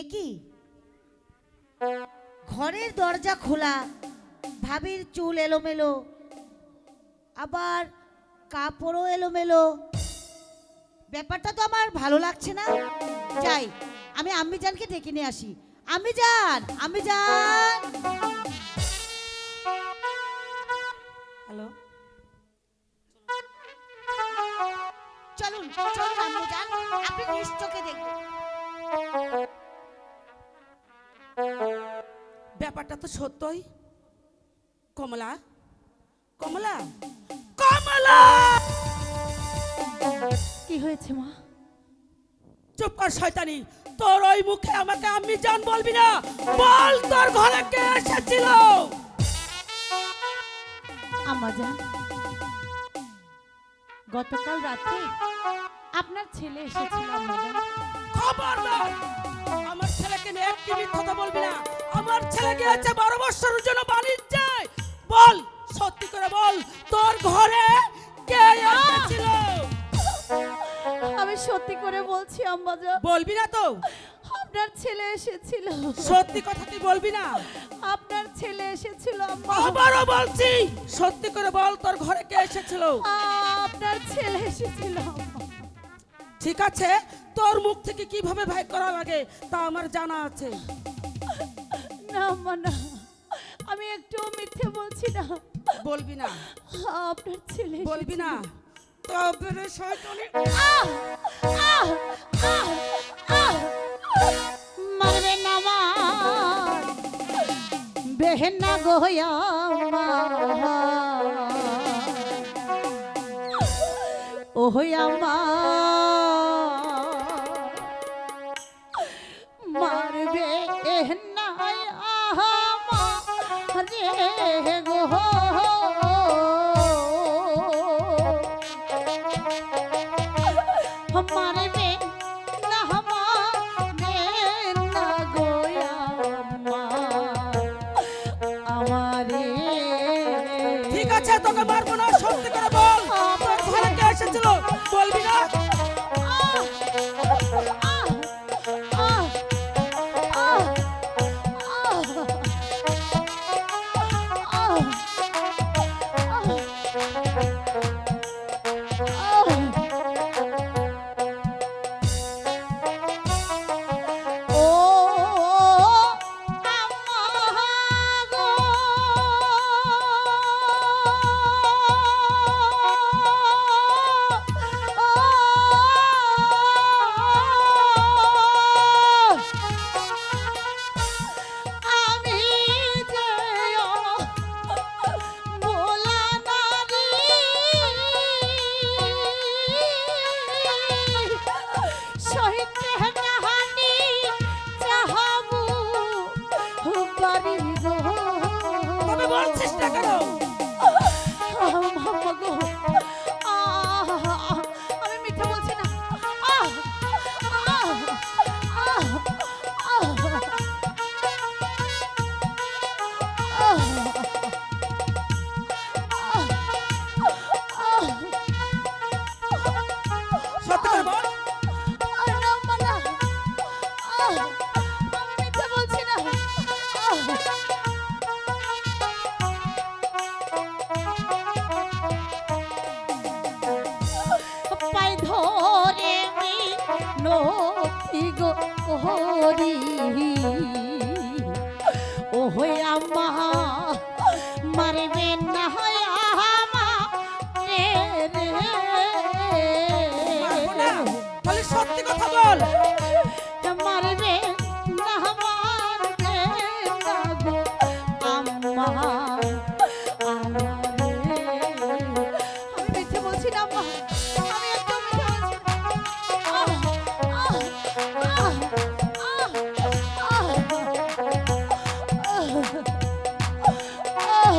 এ কি? ঘরের দরজা খোলা, ভাবির চুল এলোমেলো, আবার কাপড়ও এলোমেলো। ব্যাপারটা তো আমার ভালো লাগছে না। যাই, আমি আম্মি জানকে ডেকে নিয়ে আসি। আমি যান আমি যান হ্যালো? চলুন চলুন আম্মু যান আপনি চোখে দেখবেন। ব্যাপারটা তো সত্যই। কমলা কমলা কমলা! কি হয়েছে মা? চুপ কর শয়তানি। তোর ওই মুখে আমাকে আমি জান বলবি না। বল তোর ঘরে কে এসেছিল। আম্মা যান গতকাল রাতে আপনার ছেলে এসেছিল আম্মা যান খবরদার! আমার ছেলেকে নিয়ে একটি মিথ্যা বলবি না। আমার ছেলে গিয়েছে বারো বছরের জন্য বাণিজ্যে বল সত্যি করে বল তোর ঘরে কে এসেছিল? আমি সত্যি করে বলছি আম্মা বলবি না তো। আপনার ছেলে এসেছিল। সত্যি কথা তুই বলবি না। আপনার ছেলে এসেছিল আবারও বলছি সত্যি করে বল তোর ঘরে কে এসেছিল? আপনার ছেলে এসেছিল ঠিক আছে তোর মুখ থেকে কীভাবে ভাই করা লাগে তা আমার জানা আছে না আমি একটু মিথ্যে বলছি না বলবি না আপনার ছেলে বলবি না। তবে রে শয়তানি আহ! আহ! আহ! আহ! মারবে না বেহেনা গোয়া মারবে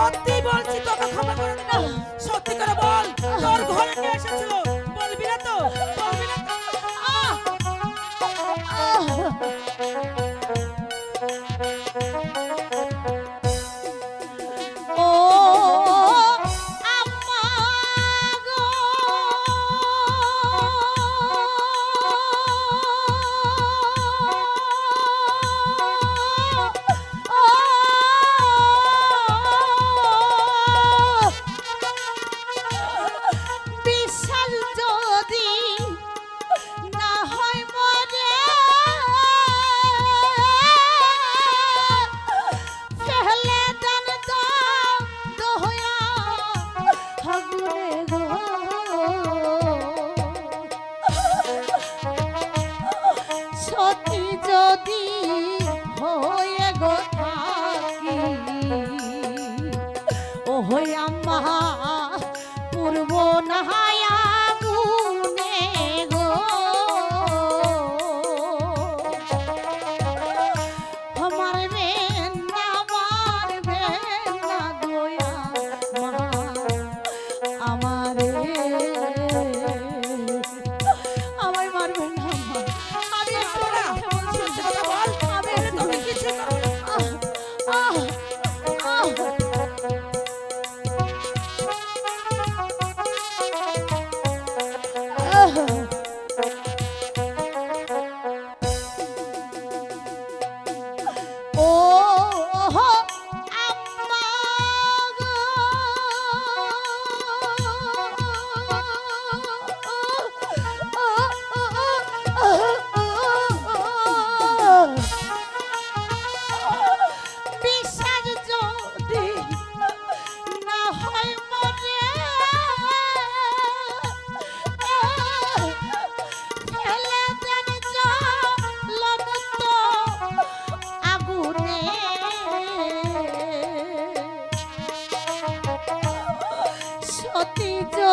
সত্যি বলছি তোকে ক্ষমা করে না সত্যি করে বল তোর ঘরে এসেছিল?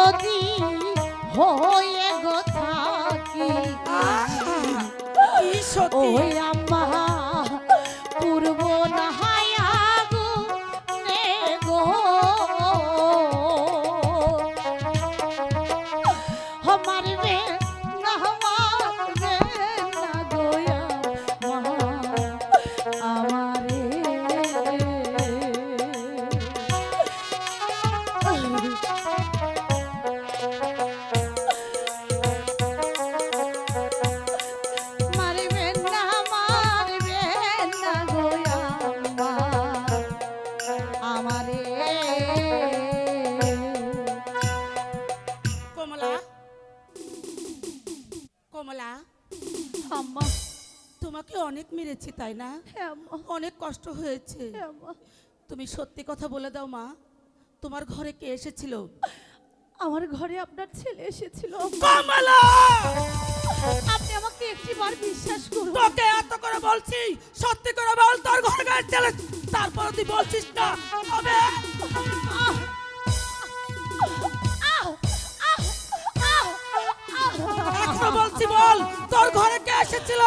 যদি হয়ে গো থাকি ওই আম্মা তাই না? হ্যাঁ অনেক কষ্ট হয়েছে। হ্যাঁ তুমি সত্যি কথা বলে দাও মা। তোমার ঘরে কে এসেছিল? আমার ঘরে আপনার ছেলে এসেছিল কমলা! আপনি আমাকে একটিবার বিশ্বাস করুন। তোকে এত করে বলছি সত্যি করে বল তোর ঘরে গায়ে চলে তারপর তুই বলছিস না হবে! এখনও বলছি বল তোর ঘরে কে এসেছিল?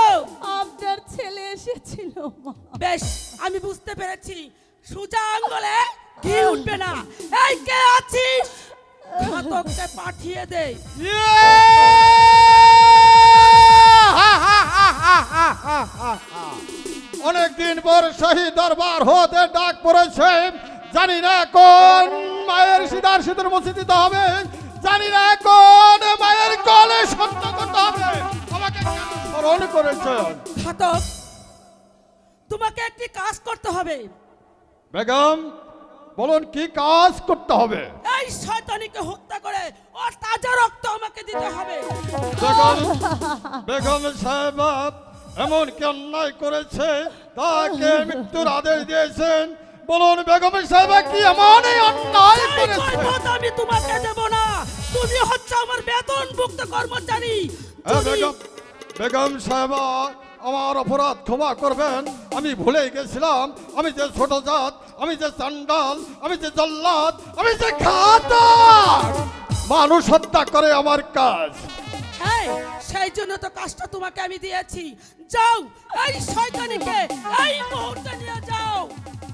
ছেলে এসেছিল বেশ আমি বুঝতে পেরেছি। সুজা আঙ্গলে ঘি উঠবে না। এই কে আছিস? ঘাতককে পাঠিয়ে দে। অনেকদিন পর শহীদ দরবার হতে ডাক পড়েছে। জানি না কোন মায়ের সিদার সিঁদুর মুছে দিতে হবে। জানি না কোন মায়ের কলে সত্য স্মরণ করেছেন ঘাতক তোমাকে একটি কাজ করতে হবে। বেগম বলুন কি কাজ করতে হবে? এই শয়তানিকে হত্যা করে ওর তাজা রক্ত আমাকে দিতে হবে। বেগম বেগম সাহেব এমন কি অন্যায় করেছে? তাকে মৃত্যুর আদেশ দিয়েছেন। বলুন বেগম সাহেব কি এমন অন্যায় করেছে? আমি তোমাকে দেব না। তুমি হচ্ছে আমার বেতনভুক্ত কর্মচারী। এ তুমি- বেগম। বেগম সাহেবা আমার অপরাধ ক্ষমা করবেন। আমি ভুলে গেছিলাম। আমি যে ছোট জাত আমি যে চান্ডাল আমি যে জল্লাদ আমি যে খাতার মানুষ হত্যা করে আমার কাজ। সেই জন্য তো কাজটা তোমাকে আমি দিয়েছি। যাও এই শয়তানিকে এই মুহূর্তে নিয়ে যাও।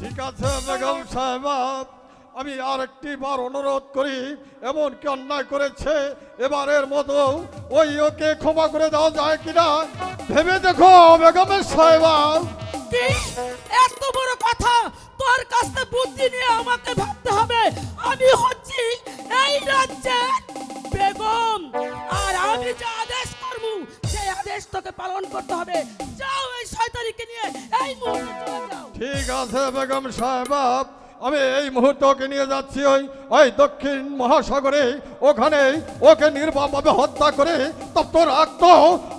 ঠিক আছে বেগম সাহেবা। আমি আর একটি বার অনুরোধ করি এমন কি অন্যায় করেছে এবারের মতো ওই ওকে ক্ষমা করে দেওয়া যায় কিনা? ভেবে দেখো বেগম সাহেবা। এত বড় কথা? তোর কাছে বুদ্ধি নিয়ে আমাকে ভাবতে হবে। আমি হচ্ছি এই রাজ্যের বেগম। আর আমি যে আদেশ করব সেই আদেশ তোকে পালন করতে হবে। যাও এই শয়তানিকে নিয়ে এই মুহূর্তে চলে যাও। ঠিক আছে বেগম সাহেবা। আমি এই মুহূর্তে ওকে নিয়ে যাচ্ছি ওই ওই দক্ষিণ মহাসাগরে। ওখানে ওকে নির্মমভাবে হত্যা করে তপ্ত রাখত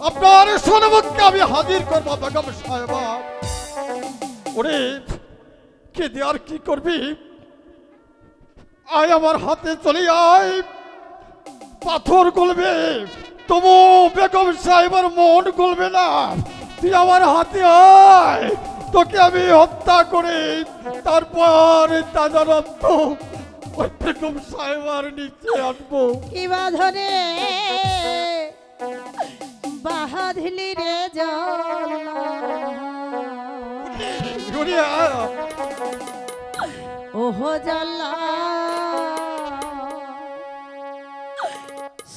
আপনার সনমুখকে আমি হাজির করব, বেগম সাহেবা। ওরে, কে দিয়ে আর কি করবি? আয় আমার হাতে, চলে আয়। পাথর গলবে। তবু বেগম সাহেবের মন গলবে না। তুই আমার হাতে আয়। তোকে আমি হত্যা করে তারপর তাজারত্ব ওই বেগম সাহেবার নিচে আনব। কি বাঁধনে? বাহাধিলি রে জুড়িয়া ওহো জল্লা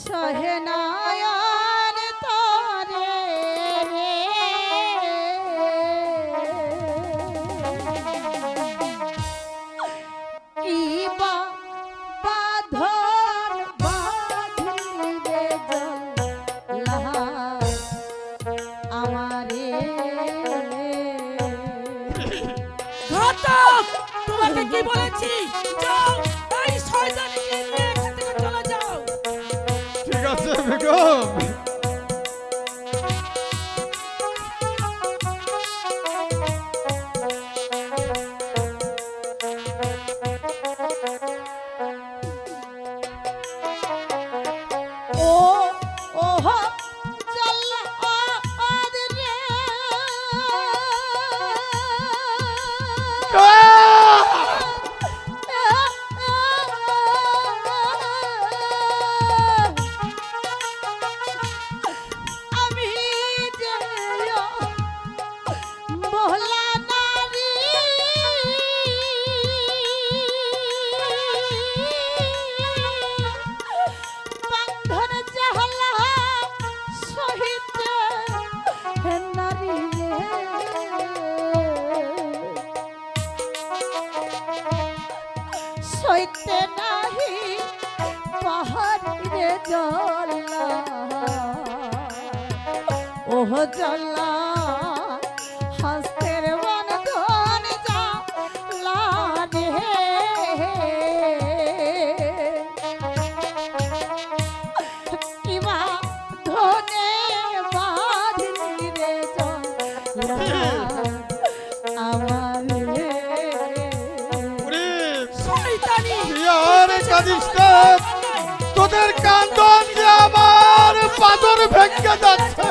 সহেনায়ন তোমাকে কি কাঁদিস না তোদের কান্দন যে আমার পাথর ভেঙে যাচ্ছে।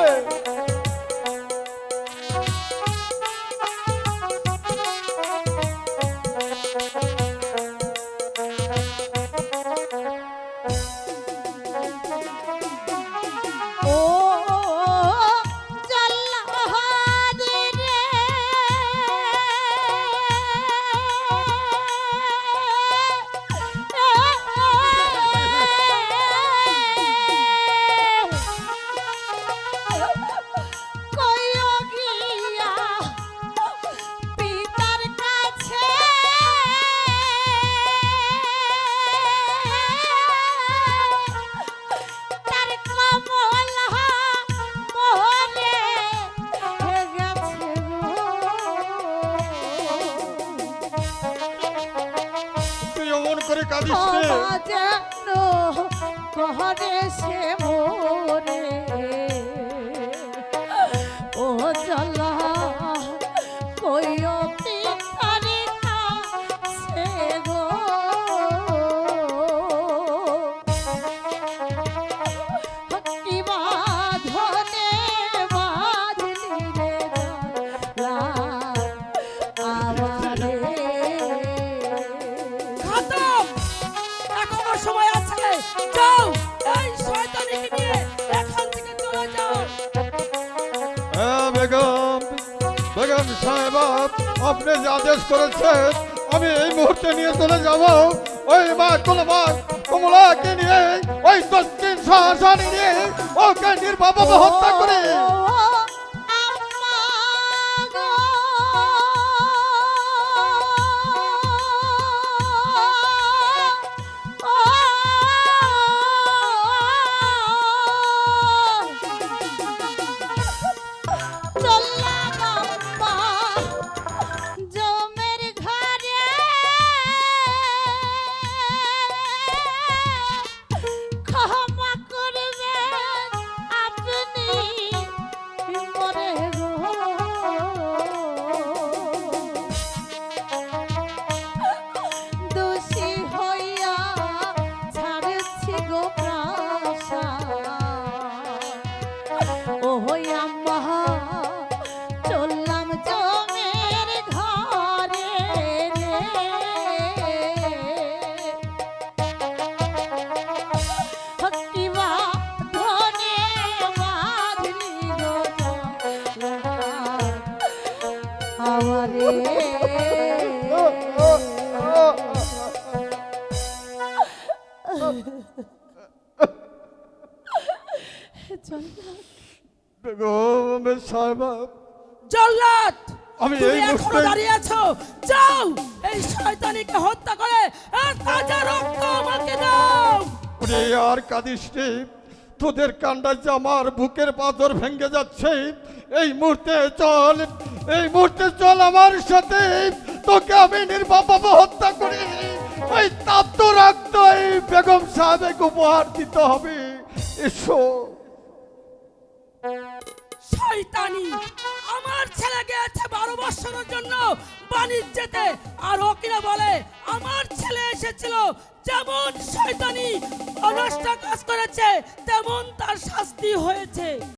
অমন করে কাঁদিস কহরে সে মোরে। আপনি যে আদেশ করেছেন, আমি এই মুহূর্তে নিয়ে চলে যাব। ওই মা কমলা কমলাকে নিয়ে, ওই দক্ষিণ সহসানি নিয়ে, ওকে নির্বাপে হত্যা করে। সাহেবা। জল্লাদ আমি এই মুহূর্তে- দাঁড়িয়ে আছো? যাও! এই শয়তানিকে হত্যা করে আর তাজা রক্ত আমাকে দাও! ওরে আর কাঁদিস তোদের কান্ডা যে আমার বুকের পাথর ভেঙে যাচ্ছে এই মুহূর্তে চল এই মুহূর্তে চল আমার সাথে। তোকে আমি নির্বাপভাবে হত্যা করি। ওই তাপ্ত রক্ত এই বেগম সাহেবকে উপহার দিতে হবে। এসো। শয়তানি। আমার ছেলে গেছে বারো বছরের জন্য বাণিজ্যতে। আর ওকিরা বলে, আমার ছেলে এসেছিল যেমন শয়তানি অনষ্ট কাজ করেছে, তেমন তার শাস্তি হয়েছে।